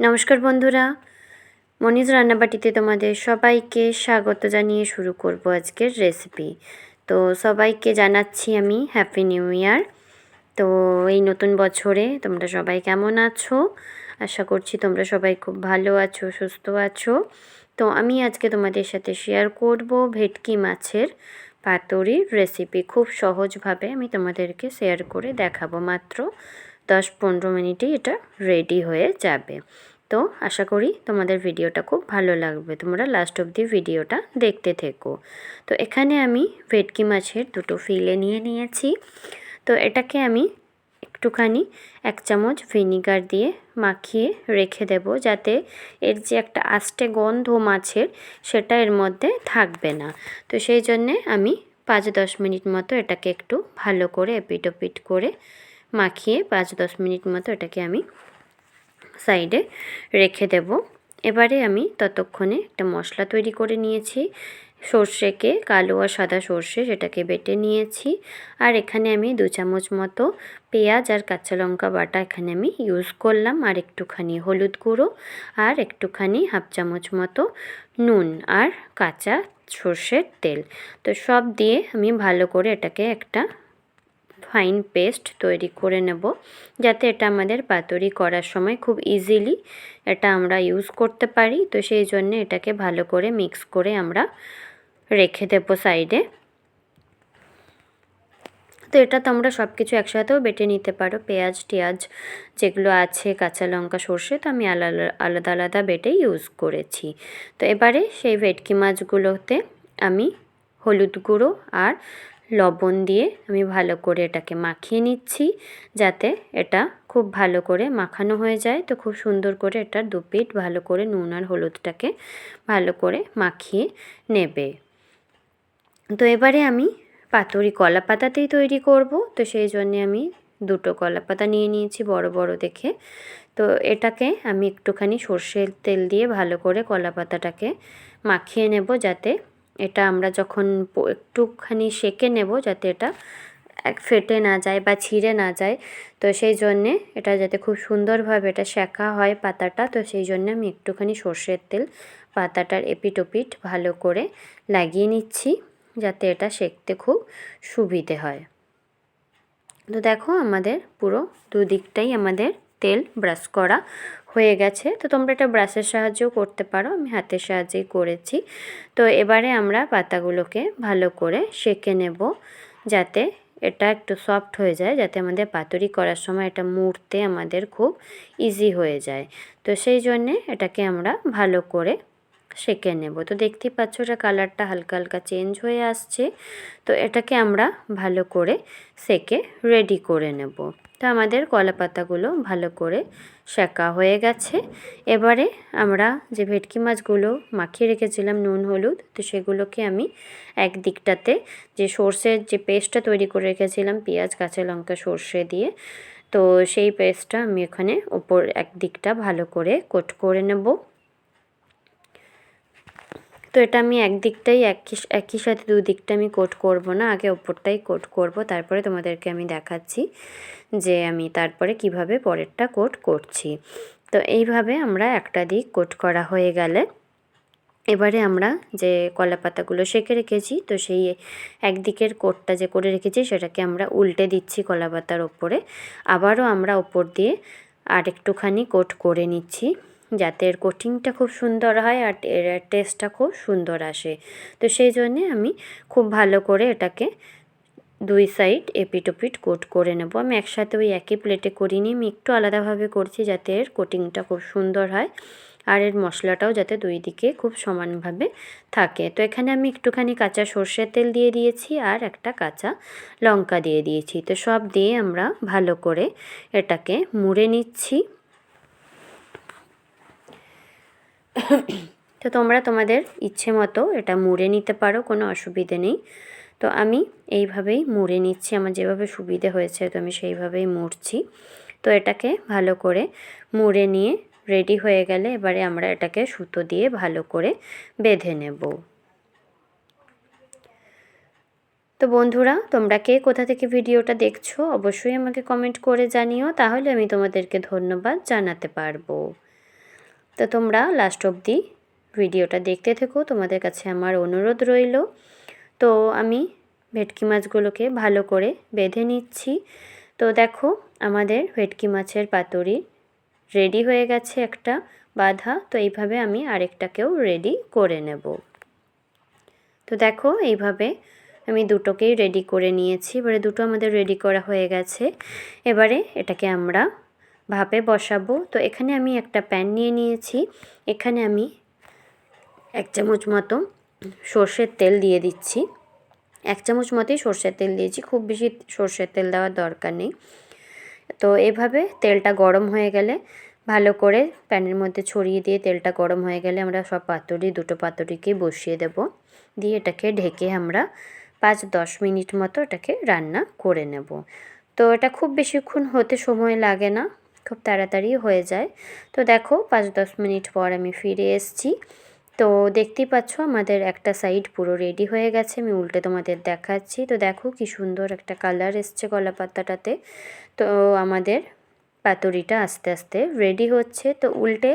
নমস্কার বন্ধুরা। মনিজ রান্নাবাটিতে তোমাদের সবাইকে স্বাগত জানিয়ে শুরু করব আজকের রেসিপি তো সবাইকে জানাচ্ছি আমি হ্যাপি নিউ ইয়ার তো এই নতুন বছরে তোমরা সবাই কেমন আছো? আশা করছি তোমরা সবাই খুব ভালো আছো, সুস্থ আছো। তো আমি আজকে তোমাদের সাথে শেয়ার করব ভেটকি মাছের পাতুরির রেসিপি খুব সহজভাবে আমি তোমাদেরকে শেয়ার করে দেখাবো মাত্র। দশ পনেরো মিনিটেই এটা রেডি হয়ে যাবে। তো আশা করি তোমাদের ভিডিওটা খুব ভালো লাগবে। তোমরা লাস্ট অবধি ভিডিওটা দেখতে থেকো। তো এখানে আমি ভেটকি মাছের দুটো ফিলে নিয়ে নিয়েছি। তো এটাকে আমি একটুখানি এক চামচ ভিনিগার দিয়ে মাখিয়ে রেখে দেব যাতে এর যে একটা আস্তে গন্ধ মাছের সেটা এর মধ্যে থাকবে না। তো সেই জন্যে আমি পাঁচ দশ মিনিট মতো এটাকে একটু ভালো করে এপিট ওপিট করে মাখিয়ে পাঁচ দশ মিনিট মতো এটাকে আমি সাইডে রেখে দেব। এবারে আমি ততক্ষণে একটা মশলা তৈরি করে নিয়েছি। সর্ষেকে কালো আর সাদা সর্ষে সেটাকে বেটে নিয়েছি। আর এখানে আমি দু চামচ মতো পেঁয়াজ আর কাঁচা লঙ্কা বাটা এখানে আমি ইউজ করলাম। আর একটুখানি হলুদ গুঁড়ো আর একটুখানি হাফ চামচ মতো নুন আর কাঁচা সর্ষের তেল। তো সব দিয়ে আমি ভালো করে এটাকে একটা ফাইন পেস্ট তৈরি করে নেব, যাতে এটা আমাদের পাতুরি করার সময় খুব ইজিলি এটা আমরা ইউজ করতে পারি। তো সেই জন্য এটাকে ভালো করে মিক্স করে আমরা রেখে দেবো সাইডে তো এটা তোমরা সব কিছু একসাথেও বেটে নিতে পারো, পেঁয়াজ, টেয়াজ যেগুলো আছে, কাঁচা লঙ্কা, সর্ষে, তো আমি আলাদা আলাদা আলাদা বেটে ইউজ করেছি। তো এবারে সেই ভেটকি মাছগুলোতে আমি হলুদ গুঁড়ো আর লবণ দিয়ে আমি ভালো করে এটাকে মাখিয়ে নিচ্ছি যাতে এটা খুব ভালো করে মাখানো হয়ে যায়। তো খুব সুন্দর করে এটার দু পিঠ ভালো করে নুন আর হলুদটাকে ভালো করে মাখিয়ে নেবে। তো এবারে আমি পাতুরি কলা পাতাতেই তৈরি করব। তো সেই জন্যে আমি দুটো কলা পাতা নিয়ে নিয়েছি বড় বড় দেখে। তো এটাকে আমি একটুখানি সর্ষের তেল দিয়ে ভালো করে কলা পাতাটাকে মাখিয়ে নেব যাতে এটা আমরা যখন একটুখানি সেকে নেব যাতে এটা এক ফেটে না যায় বা ছিঁড়ে না যায়, তো সেই জন্যে এটা যাতে খুব সুন্দরভাবে এটা শেখা হয় পাতাটা, তো সেই জন্যে আমি একটুখানি সর্ষের তেল পাতাটার এপিট ওপিট ভালো করে লাগিয়ে নিচ্ছি যাতে এটা সেঁকতে খুব সুবিধে হয়। তো দেখো আমাদের পুরো দুদিকটাই আমাদের তেল ব্রাশ করা হয়ে গেছে। তো তোমরা এটা ব্রাশের সাহায্যেও করতে পারো, আমি হাতের সাহায্যেই করেছি। তো এবারে আমরা পাতাগুলোকে ভালো করে সেঁকে নেব যাতে এটা একটু সফট হয়ে যায়, যাতে আমাদের পাতুরি করার সময় এটা মুড়তে আমাদের খুব ইজি হয়ে যায়। তো সেই জন্যে এটাকে আমরা ভালো করে সেঁকে নেব। তো দেখতেই পাচ্ছ এটা কালারটা হালকা হালকা চেঞ্জ হয়ে আসছে। তো এটাকে আমরা ভালো করে সেঁকে রেডি করে নেব। তো আমাদের কলা পাতাগুলো ভালো করে শেঁকা হয়ে গেছে। এবারে আমরা যে ভেটকি মাছগুলো মাখিয়ে রেখেছিলাম নুন, হলুদ, তো সেগুলোকে আমি এক দিকটাতে যে সর্ষের যে পেস্টটা তৈরি করে রেখেছিলাম, পেঁয়াজ, কাঁচা লঙ্কা, সর্ষে দিয়ে, তো সেই পেস্টটা আমি এখানে ওপর এক দিকটা ভালো করে কোট করে নেব। এটা আমি একদিকটাই একই একই সাথে দুদিকটা আমি কোট করব না, আগে ওপরটাই কোট করব, তারপরে তোমাদেরকে আমি দেখাচ্ছি যে আমি তারপরে কীভাবে পরেরটা কোট করছি। তো এইভাবে আমরা একটা দিক কোট করা হয়ে গেলে, এবারে আমরা যে কলা পাতাগুলো সেঁকে রেখেছি, তো সেই একদিকের কোটটা যে করে রেখেছি সেটাকে আমরা উল্টে দিচ্ছি কলা পাতার ওপরে, আবারও আমরা ওপর দিয়ে আর একটুখানি কোট করে নিচ্ছি। যাতে এর কোটিংটা খুব সুন্দর হয় আর এর টেস্টটা খুব সুন্দর আসে। তো সেই জন্যে আমি খুব ভালো করে এটাকে দুই সাইড এপিট ওপিট কোট করে নেব। আমি একসাথে ওই একই প্লেটে করিনি, আমি একটু আলাদাভাবে করছি যাতে এর কোটিংটা খুব সুন্দর হয় আর এর মশলাটাও যাতে দুই দিকে খুব সমানভাবে থাকে। তো এখানে আমি একটুখানি কাঁচা সর্ষের তেল দিয়ে দিয়েছি আর একটা কাঁচা লঙ্কা দিয়ে দিয়েছি। তো সব দিয়ে আমরা ভালো করে এটাকে মুড়ে নিচ্ছি। তো তোমরা তোমাদের ইচ্ছে মতো এটা মুড়ে নিতে পারো, কোনো অসুবিধে নেই। তো আমি এইভাবেই মুড়ে নিচ্ছি, আমার যেভাবে সুবিধে হয়েছে তো আমি সেইভাবেই মুড়ছি। তো এটাকে ভালো করে মুড়ে নিয়ে রেডি হয়ে গেলে এবারে আমরা এটাকে সুতো দিয়ে ভালো করে বেঁধে নেব। তো বন্ধুরা, তোমরা কে কোথা থেকে ভিডিওটা দেখছ অবশ্যই আমাকে কমেন্ট করে জানিও, তাহলে আমি তোমাদেরকে ধন্যবাদ জানাতে পারব। তো তোমরা লাস্ট অবধি ভিডিওটা দেখতে থেকো। তোমাদের কাছে আমার অনুরোধ রইল। তো আমি ভেটকি মাছগুলোকে ভালো করে বেঁধে নিচ্ছি। তো দেখো, আমাদের ভেটকি মাছের পাতুরি রেডি হয়ে গেছে একটা বাধা। তো এইভাবে আমি আরেকটাকেও রেডি করে নেব। তো দেখো, এইভাবে আমি দুটোকেই রেডি করে নিয়েছি। এবারে দুটো আমাদের রেডি করা হয়ে গেছে। এবারে এটাকে আমরা ভাপে বসাবো। তো এখানে আমি একটা প্যান নিয়ে নিয়েছি। এখানে আমি এক চামচ মতো সর্ষের তেল দিয়ে দিচ্ছি। এক চামচ মতোই সর্ষের তেল দিয়েছি। খুব বেশি সর্ষের তেল দেওয়ার দরকার নেই। তো এভাবে তেলটা গরম হয়ে গেলে ভালো করে প্যানের মধ্যে ছড়িয়ে দিয়ে তেলটা গরম হয়ে গেলে আমরা সব পাতুরি, দুটো পাতুরিকে বসিয়ে দেব। দিয়ে এটাকে ঢেকে আমরা পাঁচ দশ মিনিট মতো এটাকে রান্না করে নেব। তো এটা খুব বেশিক্ষণ হতে সময় লাগে না। খুব তাড়াতাড়ি হয়ে যায়। তো দেখো, পাঁচ দশ মিনিট পর আমি ফিরে এসেছি। তো দেখতেই পাচ্ছ, আমাদের একটা সাইড পুরো রেডি হয়ে গেছে। আমি উল্টে তোমাদের দেখাচ্ছি। তো দেখো, কি সুন্দর একটা কালার এসছে কলা পাতাটাতে তো আমাদের পাতুরিটা আস্তে আস্তে রেডি হচ্ছে। তো উল্টে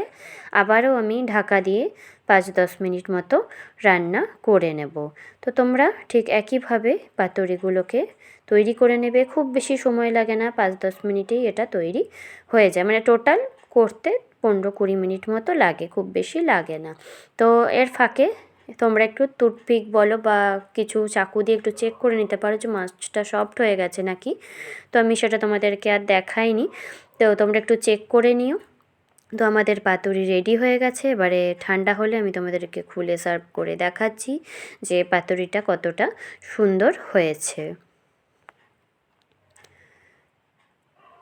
আবারও আমি ঢাকা দিয়ে পাঁচ দশ মিনিট মতো রান্না করে নেব। তো তোমরা ঠিক একইভাবে পাতুরিগুলোকে তৈরি করে নেবে, খুব বেশি সময় লাগে না, পাঁচ দশ মিনিটেই এটা তৈরি হয়ে যায়। মানে টোটাল করতে পনেরো কুড়ি মিনিট মতো লাগে, খুব বেশি লাগে না। তো এর ফাঁকে তোমরা একটু টুথপিক বলো বা কিছু চাকু দিয়ে একটু চেক করে নিতে পারো যে মাছটা সফট হয়ে গেছে নাকি। তো আমি সেটা তোমাদেরকে আর দেখাইনি। তো তোমরা একটু চেক করে নিও। তো আমাদের পাতুরি রেডি হয়ে গেছে, এবারে ঠান্ডা হলে আমি তোমাদেরকে খুলে সার্ভ করে দেখাচ্ছি যে পাতুরিটা কতটা সুন্দর হয়েছে।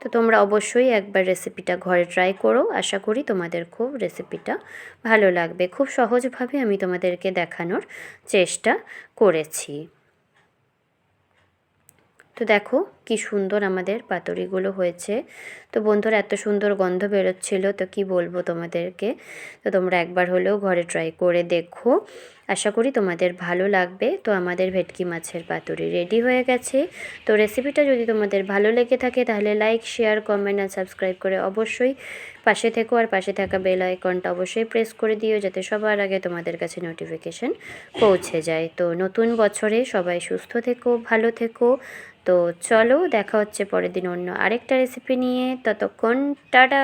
তো তোমরা অবশ্যই একবার রেসিপিটা ঘরে ট্রাই করো। আশা করি তোমাদের খুব রেসিপিটা ভালো লাগবে। খুব সহজভাবে আমি তোমাদেরকে দেখানোর চেষ্টা করেছি। তো দেখো কি সুন্দর আমাদের পাতুরিগুলো হয়েছে। তো বন্ধুরা, এত সুন্দর গন্ধ বেরোচ্ছিল, তো কি বলব তোমাদেরকে? তো তোমরা একবার হলেও ঘরে ট্রাই করে দেখো। আশা করি তোমাদের ভালো লাগবে। তো আমাদের ভেটকি মাছের পাতুরি রেডি হয়ে গেছে। তো রেসিপিটা যদি তোমাদের ভালো লেগে থাকে, তাহলে লাইক শেয়ার কমেন্ট আর সাবস্ক্রাইব করে অবশ্যই পাশে থেকো। আর পাশে থাকা বেল আইকনটা অবশ্যই প্রেস করে দিও, যাতে সবার আগে তোমাদের কাছে নোটিফিকেশন পৌঁছে যায়। তো নতুন বছরে সবাই সুস্থ থেকো, ভালো থেকো। তো চলো দেখা হচ্ছে পরের দিন অন্য আরেকটা রেসিপি নিয়ে। ততক্ষণ টাটা!